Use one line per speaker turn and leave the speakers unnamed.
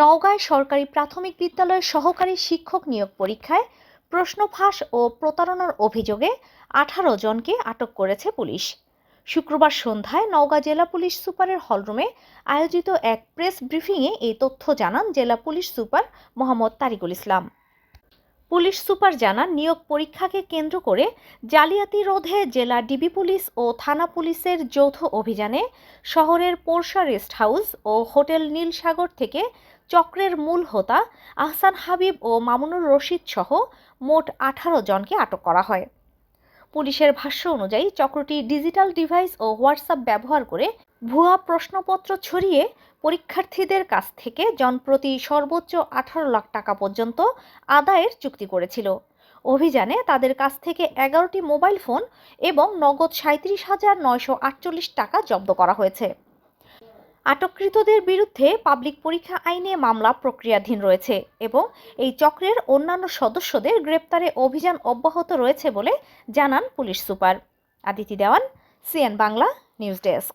নওগাঁয় সরকারি প্রাথমিক বিদ্যালয়ের সহকারী শিক্ষক নিয়োগ পরীক্ষায় প্রশ্ন ফাঁস ও প্রতারণার অভিযোগে আঠারো জনকে আটক করেছে পুলিশ। শুক্রবার সন্ধ্যায় নওগাঁ জেলা পুলিশ সুপারের হলরুমে আয়োজিত এক প্রেস ব্রিফিংয়ে এই তথ্য জানান জেলা police super Mohammad Tarikul Islam. Police super জানান, নিয়োগ পরীক্ষাকে কেন্দ্র করে জালিয়াতি রোধে জেলা ডিবি পুলিশ ও থানা পুলিশের যৌথ অভিযানে শহরের পোরশা রেস্ট হাউস ও হোটেল নীলসাগর থেকে চক্রের মূল হোতা আহসান হাবিব ও মামুনুর রশিদ সহ মোট আঠারো জনকে আটক করা হয়। পুলিশের ভাষ্য অনুযায়ী চক্রটি ডিজিটাল ডিভাইস ও হোয়াটসঅ্যাপ ব্যবহার করে ভুয়া প্রশ্নপত্র ছড়িয়ে পরীক্ষার্থীদের কাছ থেকে জনপ্রতি সর্বোচ্চ আঠারো লাখ টাকা পর্যন্ত আদায়ের চুক্তি করেছিল। অভিযানে তাদের কাছ থেকে এগারোটি মোবাইল ফোন এবং নগদ সাঁত্রিশ হাজার নয়শো আটচল্লিশ টাকা জব্দ করা হয়েছে। আটককৃতদের বিরুদ্ধে পাবলিক পরীক্ষা আইনে মামলা প্রক্রিয়াধীন রয়েছে এবং এই চক্রের অন্যান্য সদস্যদের গ্রেপ্তারে অভিযান অব্যাহত রয়েছে বলে জানান police super. Aditi Dewan, CN Bangla, news desk.